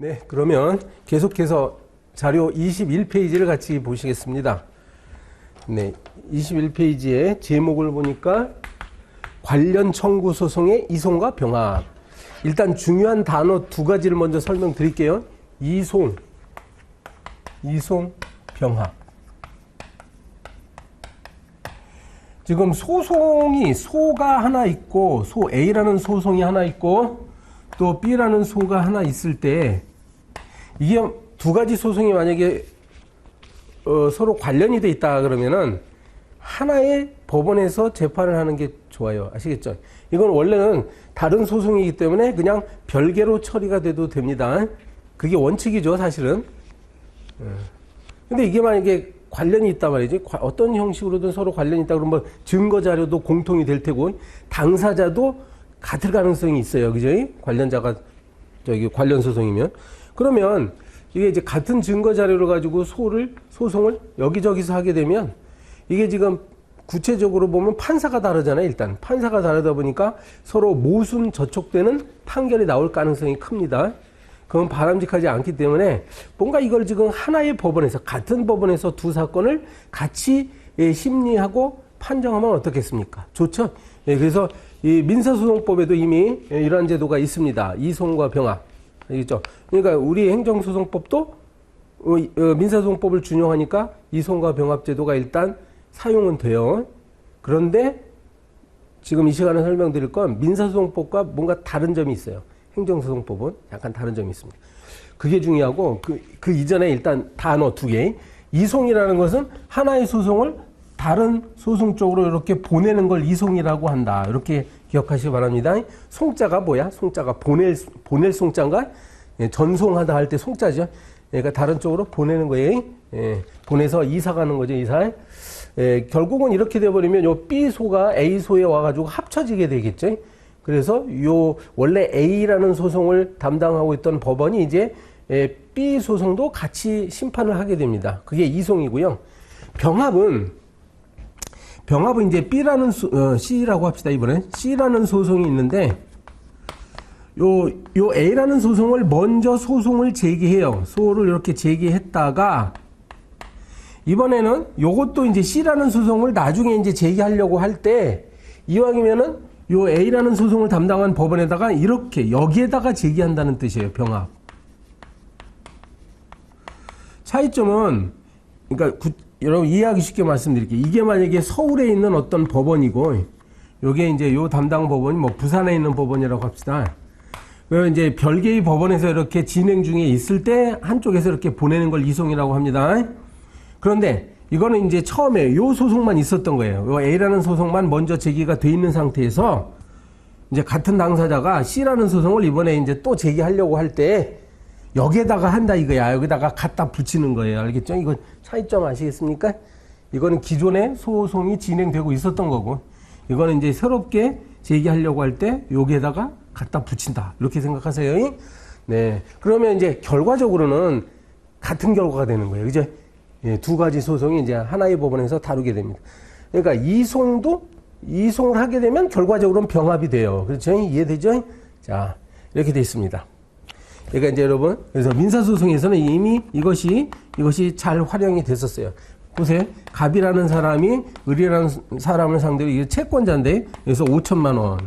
네, 그러면 계속해서 자료 21페이지를 같이 보시겠습니다. 네, 21페이지의 제목을 보니까 관련 청구 소송의 이송과 병합. 일단 중요한 단어 두 가지를 먼저 설명드릴게요. 이송, 이송, 병합. 지금 소송이 소가 하나 있고 소 A라는 소송이 하나 있고 또 B라는 소가 하나 있을 때 이게 두 가지 소송이 만약에 어, 서로 관련이 돼 있다 그러면은 하나의 법원에서 재판을 하는 게 좋아요. 아시겠죠? 이건 원래는 다른 소송이기 때문에 그냥 별개로 처리가 돼도 됩니다. 그게 원칙이죠, 사실은. 예. 근데 이게 만약에 관련이 있단 말이지. 과- 어떤 형식으로든 서로 관련이 있다 그러면 증거 자료도 공통이 될 테고 당사자도 같을 가능성이 있어요. 그죠? 관련자가 저기 관련 소송이면. 그러면 이게 이제 같은 증거 자료를 가지고 소를 소송을 여기저기서 하게 되면 이게 지금 구체적으로 보면 판사가 다르잖아요. 일단 판사가 다르다 보니까 서로 모순 저촉되는 판결이 나올 가능성이 큽니다. 그건 바람직하지 않기 때문에 뭔가 이걸 지금 하나의 법원에서 같은 법원에서 두 사건을 같이 예, 심리하고 판정하면 어떻겠습니까? 좋죠. 예, 그래서 이 민사소송법에도 이미 예, 이러한 제도가 있습니다. 이송과 병합. 알겠죠? 그러니까 우리 행정소송법도 어, 이- 어, 민사소송법을 준용하니까 이송과 병합 제도가 일단 사용은 돼요. 그런데 지금 이 시간에 설명드릴 건 민사소송법과 뭔가 다른 점이 있어요. 행정소송법은 약간 다른 점이 있습니다. 그게 중요하고 그, 그 이전에 일단 단어 두 개. 이송이라는 것은 하나의 소송을 다른 소송 쪽으로 이렇게 보내는 걸 이송이라고 한다. 이렇게 기억하시기 바랍니다. 송자가 뭐야? 송자가 보낼 보낼 송자인가? 예, 전송하다 할 때 송자죠. 그러니까 다른 쪽으로 보내는 거예요. 예, 보내서 이사 가는 거죠, 이사. 예, 결국은 이렇게 돼버리면 요 B소가 A소에 와가지고 합쳐지게 되겠죠. 그래서 요 원래 A라는 소송을 담당하고 있던 법원이 이제 예, B 소송도 같이 심판을 하게 됩니다. 그게 이송이고요. 병합은 병합은 이제 B라는 소, 어, C라고 합시다 이번에 C라는 소송이 있는데 요, 요 A라는 소송을 먼저 소송을 제기해요. 소를 이렇게 제기했다가 이번에는 요것도 이제 C라는 소송을 나중에 이제 제기하려고 할 때 이왕이면은 요 A라는 소송을 담당한 법원에다가 이렇게 여기에다가 제기한다는 뜻이에요. 병합. 차이점은 그러니까 구- 여러분 이해하기 쉽게 말씀드릴게요. 이게 만약에 서울에 있는 어떤 법원이고 요게 이제 요 담당 법원이 뭐 부산에 있는 법원이라고 합시다. 그 이제 별개의 법원에서 이렇게 진행 중에 있을 때 한쪽에서 이렇게 보내는 걸 이송이라고 합니다. 그런데 이거는 이제 처음에 요 소송만 있었던 거예요. 요 A라는 소송만 먼저 제기가 돼 있는 상태에서 이제 같은 당사자가 C라는 소송을 이번에 이제 또 제기하려고 할 때 여기에다가 한다 이거야. 여기다가 갖다 붙이는 거예요. 알겠죠? 이거 차이점 아시겠습니까? 이거는 기존에 소송이 진행되고 있었던 거고 이거는 이제 새롭게 제기하려고 할 때 여기에다가 갖다 붙인다. 이렇게 생각하세요. 네. 그러면 이제 결과적으로는 같은 결과가 되는 거예요. 그죠? 예, 두 가지 소송이 이제 하나의 법원에서 다루게 됩니다. 그러니까 이송도 이송을 하게 되면 결과적으로는 병합이 돼요. 그렇죠? 이해되죠? 자, 이렇게 돼 있습니다. 그러니까 이제 여러분, 그래서 민사소송에서는 이미 이것이, 이것이 잘 활용이 됐었어요. 보세요. 갑이라는 사람이 의리라는 사람을 상대로 이게 채권자인데, 그래서 5천만 원.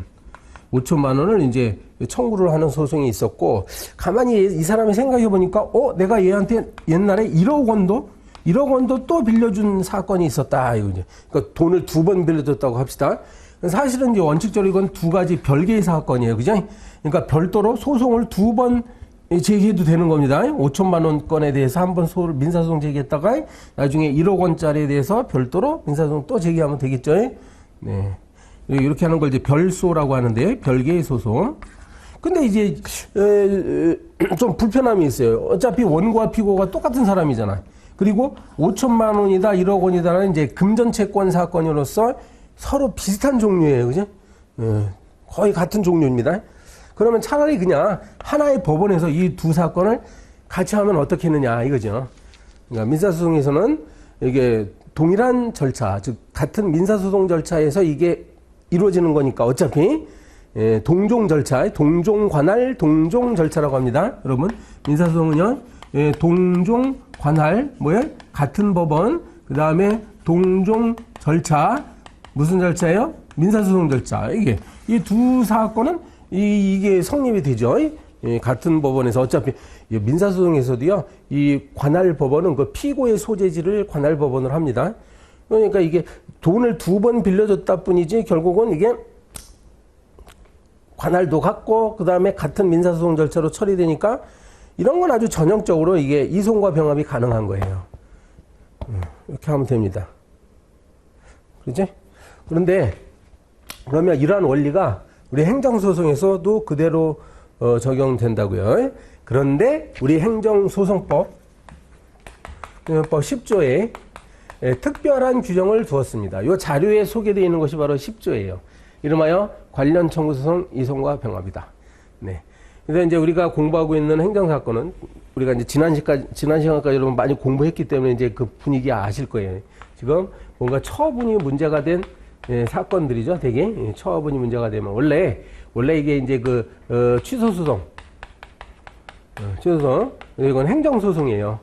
5천만 원을 이제 청구를 하는 소송이 있었고, 가만히 이 사람이 생각해 보니까, 어, 내가 얘한테 옛날에 1억 원도, 1억 원도 또 빌려준 사건이 있었다. 이거 이제. 그러니까 돈을 두 번 빌려줬다고 합시다. 사실은 이제 원칙적으로 이건 두 가지 별개의 사건이에요. 그죠? 그러니까 별도로 소송을 두번 제기해도 되는 겁니다. 5천만 원 건에 대해서 한번 소를 민사소송 제기했다가 나중에 1억 원짜리에 대해서 별도로 민사소송 또 제기하면 되겠죠. 네. 이렇게 하는 걸 이제 별소라고 하는데 별개의 소송. 근데 이제 좀 불편함이 있어요. 어차피 원고와 피고가 똑같은 사람이잖아. 그리고 5천만 원이다, 1억 원이다라는 이제 금전 채권 사건으로서 서로 비슷한 종류예요, 그죠? 예, 거의 같은 종류입니다. 그러면 차라리 그냥 하나의 법원에서 이 두 사건을 같이 하면 어떻겠느냐 이거죠. 그러니까 민사소송에서는 이게 동일한 절차, 즉 같은 민사소송 절차에서 이게 이루어지는 거니까 어차피 예, 동종 절차, 동종 관할 동종 절차라고 합니다. 여러분 민사소송은요, 예, 동종 관할 뭐예요? 같은 법원, 그 다음에 동종 절차 무슨 절차예요? 민사소송 절차. 이게 이 두 사건은 이, 이게 성립이 되죠. 예, 같은 법원에서 어차피 이 민사소송에서도요, 이 관할 법원은 그 피고의 소재지를 관할 법원으로 합니다. 그러니까 이게 돈을 두 번 빌려줬다 뿐이지 결국은 이게 관할도 같고 그 다음에 같은 민사소송 절차로 처리되니까 이런 건 아주 전형적으로 이게 이송과 병합이 가능한 거예요. 음, 이렇게 하면 됩니다. 그렇지? 그런데 그러면 이러한 원리가 우리 행정소송에서도 그대로 어, 적용된다고요. 그런데 우리 행정소송법 법 10조에 예, 특별한 규정을 두었습니다. 이 자료에 소개되어 있는 것이 바로 10조예요. 이름하여 관련 청구소송 이송과 병합이다. 네. 그래서 이제 우리가 공부하고 있는 행정사건은 우리가 이제 지난 시까지, 지난 시간까지 여러분 많이 공부했기 때문에 이제 그 분위기 아실 거예요. 지금 뭔가 처분이 문제가 된 예, 사건들이죠. 되게 예, 처분이 문제가 되면 원래 원래 이게 이제 그 어, 취소 소송, 어, 취소 소송 이건 행정 소송이에요.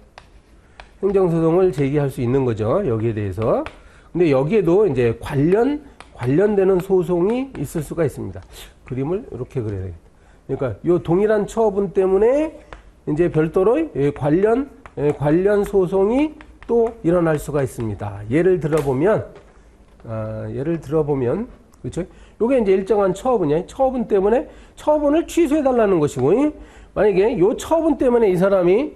행정 소송을 제기할 수 있는 거죠. 여기에 대해서. 근데 여기에도 이제 관련 관련되는 소송이 있을 수가 있습니다. 그림을 이렇게 그려야 되겠다. 그러니까 요 동일한 처분 때문에 이제 별도로 예, 관련 예, 관련 소송이 또 일어날 수가 있습니다. 예를 들어보면 아, 예를 들어보면 그렇죠? 요게 이제 일정한 처분이에요. 처분 때문에 처분을 취소해 달라는 것이고 이? 만약에 요 처분 때문에 이 사람이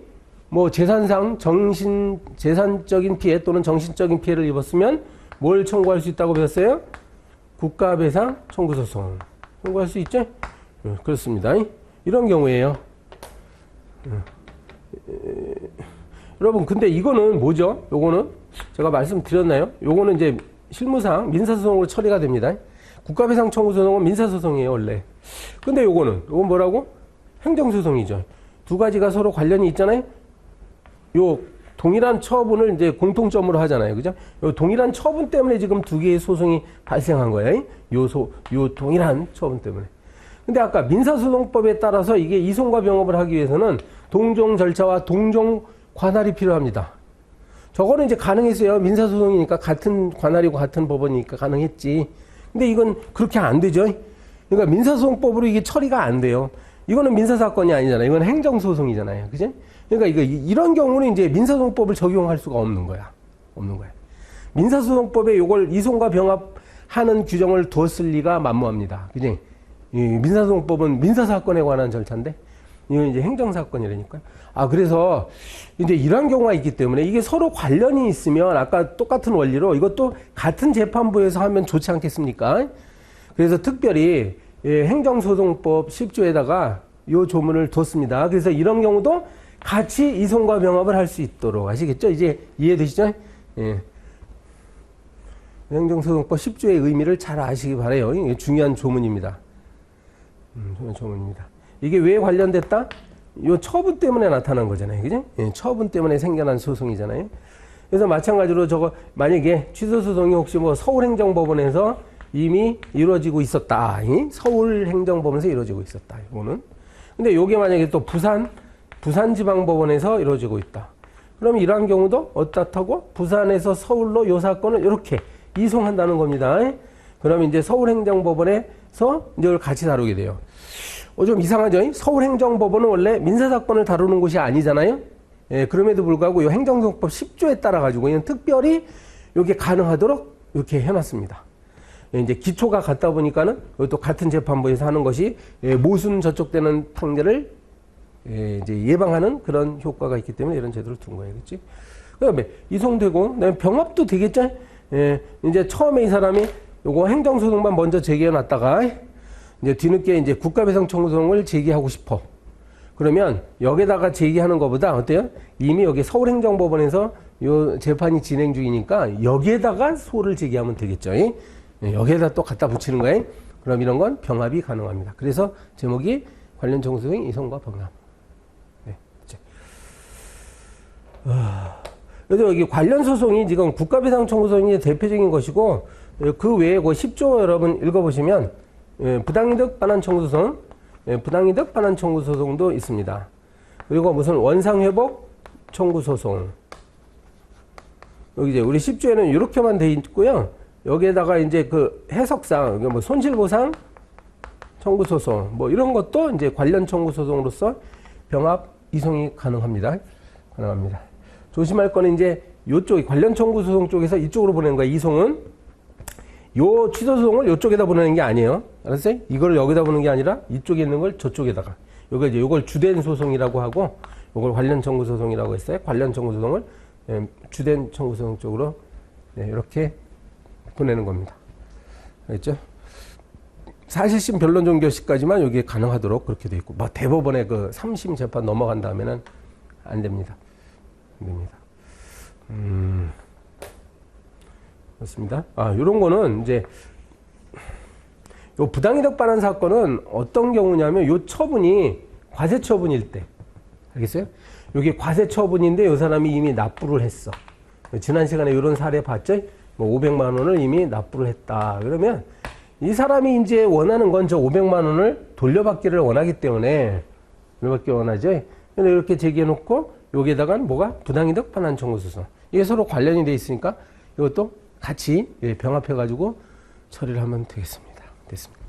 뭐 재산상 정신 재산적인 피해 또는 정신적인 피해를 입었으면 뭘 청구할 수 있다고 배웠어요? 국가배상 청구 소송 청구할 수 있죠? 예, 그렇습니다. 이런 경우에요. 예. 여러분, 근데 이거는 뭐죠? 요거는 제가 말씀드렸나요? 요거는 이제 실무상 민사소송으로 처리가 됩니다. 국가배상 청구 소송은 민사소송이에요, 원래. 근데 요거는, 요건 뭐라고? 행정소송이죠. 두 가지가 서로 관련이 있잖아요? 요 동일한 처분을 이제 공통점으로 하잖아요. 그죠? 요 동일한 처분 때문에 지금 두 개의 소송이 발생한 거예요. 요 소, 요 동일한 처분 때문에. 근데 아까 민사소송법에 따라서 이게 이송과 병합을 하기 위해서는 동종 절차와 동종 관할이 필요합니다. 저거는 이제 가능했어요. 민사소송이니까 같은 관할이고 같은 법원이니까 가능했지. 근데 이건 그렇게 안 되죠. 그러니까 민사소송법으로 이게 처리가 안 돼요. 이거는 민사사건이 아니잖아요. 이건 행정소송이잖아요. 그지? 그러니까 이거 이런 경우는 이제 민사소송법을 적용할 수가 없는 거야. 없는 거야. 민사소송법에 이걸 이송과 병합하는 규정을 두었을 리가 만무합니다. 그지? 이 민사소송법은 민사사건에 관한 절차인데 이건 이제 행정사건이라니까. 아 그래서 이제 이런 경우가 있기 때문에 이게 서로 관련이 있으면 아까 똑같은 원리로 이것도 같은 재판부에서 하면 좋지 않겠습니까? 그래서 특별히 예, 행정소송법 10조에다가 요 조문을 뒀습니다. 그래서 이런 경우도 같이 이송과 병합을 할 수 있도록 아시겠죠? 이제 이해되시죠? 예. 행정소송법 10조의 의미를 잘 아시기 바래요. 이게 중요한 조문입니다. 음, 조문입니다. 이게 왜 관련됐다? 요 처분 때문에 나타난 거잖아요. 그죠? 예, 처분 때문에 생겨난 소송이잖아요. 그래서 마찬가지로 저거 만약에 취소 소송이 혹시 뭐 서울행정법원에서 이미 이루어지고 있었다. 이? 서울행정법원에서 이루어지고 있었다. 이거는. 근데 요게 만약에 또 부산 부산지방법원에서 이루어지고 있다. 그럼 이러한 경우도 어떻다고 부산에서 서울로 요 사건을 이렇게 이송한다는 겁니다. 그러면 이제 서울행정법원에서 이걸 같이 다루게 돼요. 어, 좀 이상하죠? 서울행정법원은 원래 민사사건을 다루는 곳이 아니잖아요? 예, 그럼에도 불구하고 이 행정소송법 10조에 따라가지고 이는 특별히 이게 가능하도록 이렇게 해놨습니다. 예, 이제 기초가 같다 보니까는 또 같은 재판부에서 하는 것이 예, 모순 저촉되는 판결을 예, 이제 예방하는 그런 효과가 있기 때문에 이런 제도를 둔 거예요. 그렇지? 그 다음에 이송되고, 병합도 되겠죠? 예, 이제 처음에 이 사람이 요거 행정소송만 먼저 제기해 놨다가 이제 뒤늦게 이제 국가배상 청구소송을 제기하고 싶어. 그러면 여기다가 제기하는 것보다 어때요? 이미 여기 서울행정법원에서 요 재판이 진행 중이니까 여기에다가 소를 제기하면 되겠죠. 예, 여기에다 또 갖다 붙이는 거예요. 그럼 이런 건 병합이 가능합니다. 그래서 제목이 관련 청구소송 이송과 병합. 네, 이제. 그래서 여기 관련 소송이 지금 국가배상 청구소송이 대표적인 것이고 그 외에 그 10조 여러분 읽어보시면 예, 부당이득 반환 청구 소송, 예, 부당이득 반환 청구 소송도 있습니다. 그리고 무슨 원상 회복 청구 소송. 여기 이제 우리 10조에는 이렇게만 돼 있고요. 여기에다가 이제 그 해석상 뭐 손실보상 청구 소송 뭐 이런 것도 이제 관련 청구 소송으로서 병합 이송이 가능합니다. 가능합니다. 조심할 거는 이제 요쪽 관련 청구 소송 쪽에서 이쪽으로 보내는 거야. 이송은 요 취소 소송을 요쪽에다 보내는 게 아니에요. 알았어요? 이걸 여기다 보내는 게 아니라 이쪽에 있는 걸 저쪽에다가. 요거 이제 요걸 주된 소송이라고 하고 요걸 관련 청구 소송이라고 했어요. 관련 청구 소송을 예, 주된 청구 소송 쪽으로 네, 이렇게 보내는 겁니다. 알겠죠? 사실심 변론 종결시까지만 여기에 가능하도록 그렇게 돼 있고, 뭐 대법원의 그 3심 재판 넘어간 다음에는 안 됩니다. 안 됩니다. 음, 그렇습니다. 아, 요런 거는 이제, 요 부당이득 반환 사건은 어떤 경우냐면 요 처분이 과세 처분일 때. 알겠어요? 요게 과세 처분인데 요 사람이 이미 납부를 했어. 지난 시간에 이런 사례 봤죠? 뭐 500만 원을 이미 납부를 했다. 그러면 이 사람이 이제 원하는 건 저 500만 원을 돌려받기를 원하기 때문에 돌려받기 원하죠. 근데 이렇게 제기해 놓고 여기에다가 뭐가 부당이득 반환 청구 소송. 이게 서로 관련이 돼 있으니까 이것도 같이 예, 병합해 가지고 처리를 하면 되겠습니다. 됐습니다.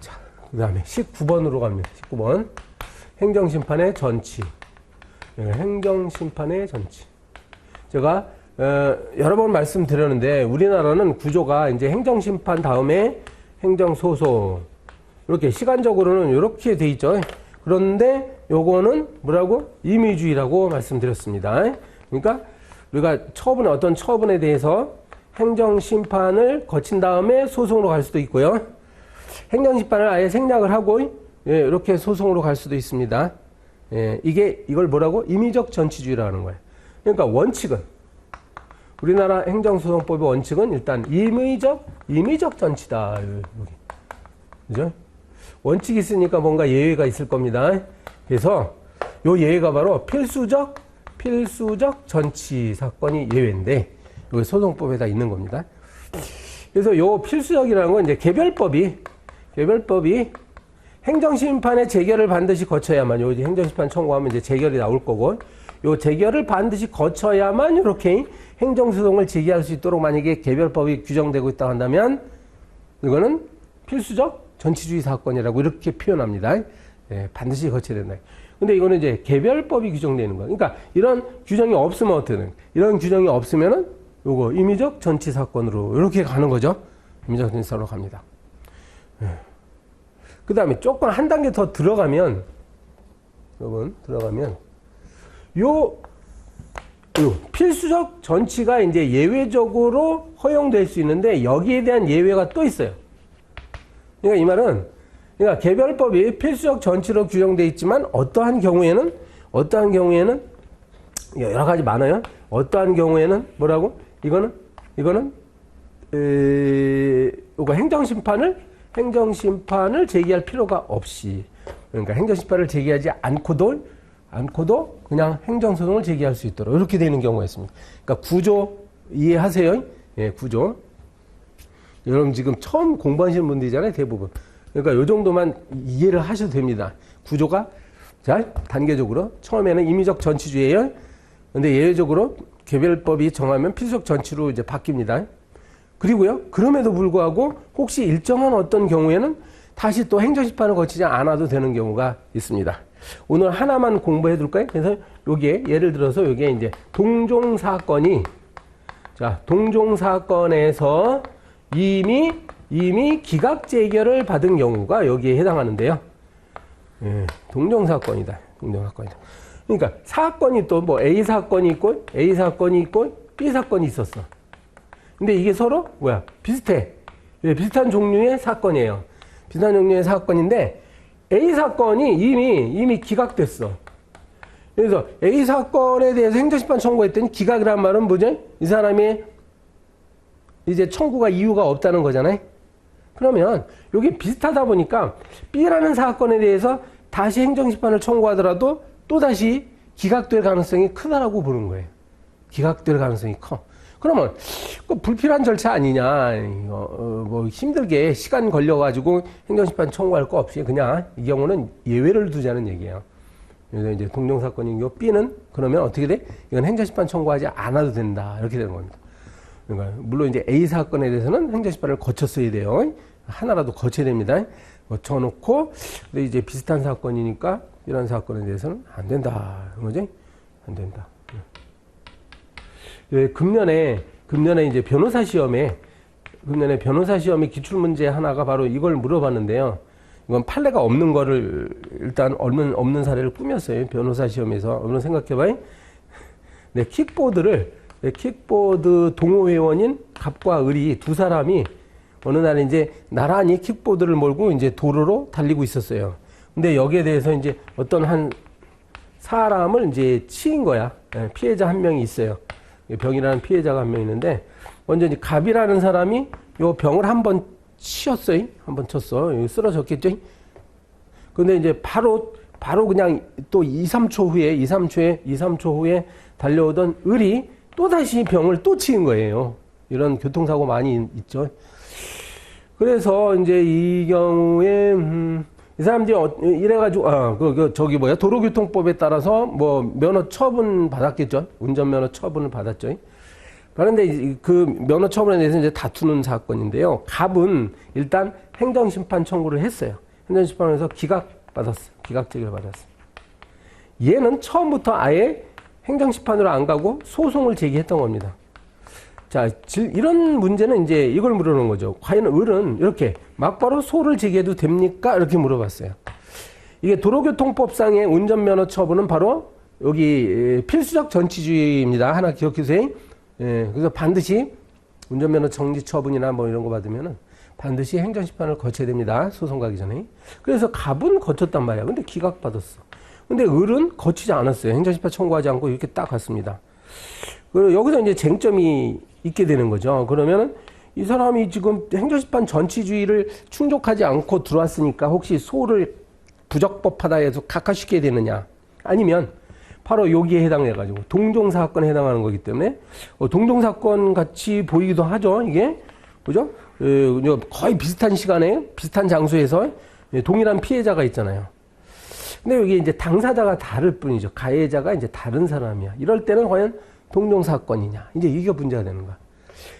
자, 그 다음에 19번으로 갑니다. 19번. 행정심판의 전치. 예, 행정심판의 전치. 제가 어, 여러 번 말씀드렸는데 우리나라는 구조가 이제 행정심판 다음에 행정소송 이렇게 시간적으로는 이렇게 돼 있죠. 그런데 요거는 뭐라고 임의주의라고 말씀드렸습니다. 그러니까 우리가 처분에 어떤 처분에 대해서 행정심판을 거친 다음에 소송으로 갈 수도 있고요. 행정심판을 아예 생략을 하고 예, 이렇게 소송으로 갈 수도 있습니다. 예, 이게 이걸 뭐라고 임의적 전치주의라는 거예요. 그러니까 원칙은 우리나라 행정소송법의 원칙은 일단 임의적 임의적 전치다. 여기. 그죠? 원칙이 있으니까 뭔가 예외가 있을 겁니다. 그래서 요 예외가 바로 필수적 필수적 전치 사건이 예외인데 여기 소송법에 다 있는 겁니다. 그래서 요 필수적이라는 건 이제 개별법이 개별법이 행정심판의 재결을 반드시 거쳐야만 요 이제 행정심판 청구하면 이제 재결이 나올 거고 요 재결을 반드시 거쳐야만 이렇게 행정소송을 제기할 수 있도록 만약에 개별법이 규정되고 있다 한다면 이거는 필수적 전치주의 사건이라고 이렇게 표현합니다. 예, 반드시 거쳐야 된다. 근데 이거는 이제 개별법이 규정되는 거예요. 그러니까 이런 규정이 없으면 어떻게 되는 이런 규정이 없으면은 요거 임의적 전치 사건으로 이렇게 가는 거죠. 임의적 전치 사건으로 갑니다. 예. 그 다음에 조금 한 단계 더 들어가면 여러분 들어가면 요, 요 필수적 전치가 이제 예외적으로 허용될 수 있는데 여기에 대한 예외가 또 있어요. 그러니까 이 말은 그러니까 개별법이 필수적 전치로 규정되어 있지만 어떠한 경우에는 어떠한 경우에는 여러 가지 많아요. 어떠한 경우에는 뭐라고? 이거는 이거는 에, 이거 행정심판을 행정심판을 제기할 필요가 없이 그러니까 행정심판을 제기하지 않고도 않고도 그냥 행정소송을 제기할 수 있도록 이렇게 되는 경우가 있습니다. 그러니까 구조 이해하세요? 예, 구조. 여러분 지금 처음 공부하시는 분들이잖아요, 대부분. 그러니까 요 정도만 이해를 하셔도 됩니다. 구조가 자, 단계적으로 처음에는 임의적 전치주의예요. 근데 예외적으로 개별법이 정하면 필수적 전치로 이제 바뀝니다. 그리고요. 그럼에도 불구하고 혹시 일정한 어떤 경우에는 다시 또 행정심판을 거치지 않아도 되는 경우가 있습니다. 오늘 하나만 공부해 둘까요? 그래서 여기에 예를 들어서 여기에 이제 동종 사건이 자, 동종 사건에서 이미 이미 기각 재결을 받은 경우가 여기에 해당하는데요. 예, 동종 사건이다. 동종 사건이다. 그러니까 사건이 또 뭐 A 사건이 있고 A 사건이 있고 B 사건이 있었어. 근데 이게 서로 뭐야? 비슷해. 예, 비슷한 종류의 사건이에요. 비슷한 종류의 사건인데 A 사건이 이미 이미 기각됐어. 그래서 A 사건에 대해서 행정심판 청구했더니 기각이란 말은 뭐죠? 이 사람이 이제 청구가 이유가 없다는 거잖아요. 그러면 이게 비슷하다 보니까 B라는 사건에 대해서 다시 행정심판을 청구하더라도 또 다시 기각될 가능성이 크다라고 보는 거예요. 기각될 가능성이 커. 그러면 그 불필요한 절차 아니냐? 어, 뭐 힘들게 시간 걸려가지고 행정심판 청구할 거 없이 그냥 이 경우는 예외를 두자는 얘기예요. 그래서 이제 동종 사건인 경우 B는 그러면 어떻게 돼? 이건 행정심판 청구하지 않아도 된다 이렇게 되는 겁니다. 그러니까 물론 이제 A 사건에 대해서는 행정심판을 거쳤어야 돼요. 하나라도 거쳐야 됩니다. 거쳐놓고 근데 이제 비슷한 사건이니까 이런 사건에 대해서는 안 된다. 그런 거지? 안 된다. 예, 금년에 금년에 이제 변호사 시험에 금년에 변호사 시험의 기출 문제 하나가 바로 이걸 물어봤는데요. 이건 판례가 없는 거를 일단 없는 없는 사례를 꾸몄어요. 변호사 시험에서 오늘 생각해봐요. 네, 킥보드를 네, 킥보드 동호회원인 갑과 을이 두 사람이 어느 날 이제 나란히 킥보드를 몰고 이제 도로로 달리고 있었어요. 근데 여기에 대해서 이제 어떤 한 사람을 이제 치인 거야. 예, 피해자 한 명이 있어요. 병이라는 피해자가 한 명 있는데 먼저 이제 갑이라는 사람이 요 병을 한 번 치었어요. 한 번 쳤어. 쓰러졌겠죠. 근데 이제 바로 바로 그냥 또 2, 3초 후에 2, 3초에 2, 3초 후에 달려오던 을이 또 다시 병을 또 치인 거예요. 이런 교통사고 많이 있죠. 그래서 이제 이 경우에 음, 이 사람들이 어, 이래가지고 아, 그, 그 저기 뭐야 도로교통법에 따라서 뭐 면허 처분 받았겠죠. 운전면허 처분을 받았죠. 그런데 이- 그 면허 처분에 대해서 이제 다투는 사건인데요. 갑은 일단 행정심판 청구를 했어요. 행정심판에서 기각 받았어. 기각 제기를 받았어. 얘는 처음부터 아예 행정심판으로 안 가고 소송을 제기했던 겁니다. 자, 질- 이런 문제는 이제 이걸 물어보는 거죠. 과연 을은 이렇게 막바로 소를 제기해도 됩니까? 이렇게 물어봤어요. 이게 도로교통법상의 운전면허 처분은 바로 여기 에, 필수적 전치주의입니다. 하나 기억해주세요. 예, 그래서 반드시 운전면허 정지 처분이나 뭐 이런 거 받으면은 반드시 행정심판을 거쳐야 됩니다. 소송 가기 전에. 그래서 갑은 거쳤단 말이야. 근데 기각받았어. 근데 을은 거치지 않았어요. 행정심판 청구하지 않고 이렇게 딱 갔습니다. 그리고 여기서 이제 쟁점이 있게 되는 거죠. 그러면은 이 사람이 지금 행정심판 전치주의를 충족하지 않고 들어왔으니까 혹시 소를 부적법하다 해서 각하시켜야 되느냐? 아니면 바로 여기에 해당해 가지고 동종사건에 해당하는 거기 때문에 어, 동종사건 같이 보이기도 하죠. 이게 그죠? 에, 이제 거의 비슷한 시간에 비슷한 장소에서 예, 동일한 피해자가 있잖아요. 근데 여기 이제 당사자가 다를 뿐이죠. 가해자가 이제 다른 사람이야. 이럴 때는 과연 동종사건이냐. 이제 이게 문제가 되는 거야.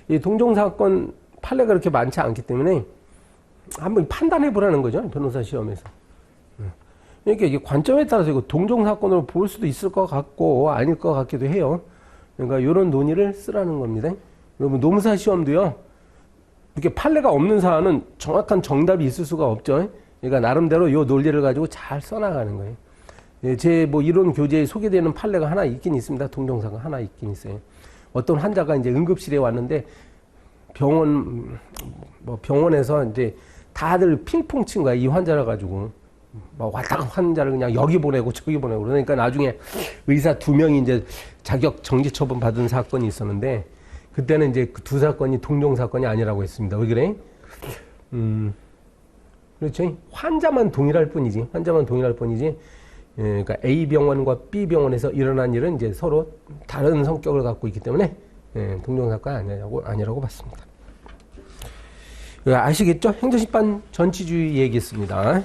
이 동종사건 판례가 그렇게 많지 않기 때문에 한번 판단해 보라는 거죠. 변호사 시험에서. 음. 그러니까 이게 관점에 따라서 이거 동종사건으로 볼 수도 있을 것 같고 아닐 것 같기도 해요. 그러니까 이런 논의를 쓰라는 겁니다. 여러분 노무사 시험도요. 이렇게 판례가 없는 사안은 정확한 정답이 있을 수가 없죠. 그러니까 나름대로 이 논리를 가지고 잘 써나가는 거예요. 예, 제뭐 이론 교재에 소개되는 판례가 하나 있긴 있습니다. 동종사가 하나 있긴 있어요. 어떤 환자가 이제 응급실에 왔는데 병원 뭐 병원에서 이제 다들 핑퐁 친 거야 이 환자를 가지고 막 왔다 가 환자를 그냥 여기 보내고 저기 보내고 그러니까 나중에 의사 두 명이 이제 자격 정지 처분 받은 사건이 있었는데 그때는 이제 그 두 사건이 동종 사건이 아니라고 했습니다. 왜 그래? 음 그렇죠. 환자만 동일할 뿐이지 환자만 동일할 뿐이지 예, 그러니까 A 병원과 B 병원에서 일어난 일은 이제 서로 다른 성격을 갖고 있기 때문에 예, 동종 사건 아니라고 아니라고 봤습니다. 예, 아시겠죠? 행정심판 전치주의 얘기했습니다.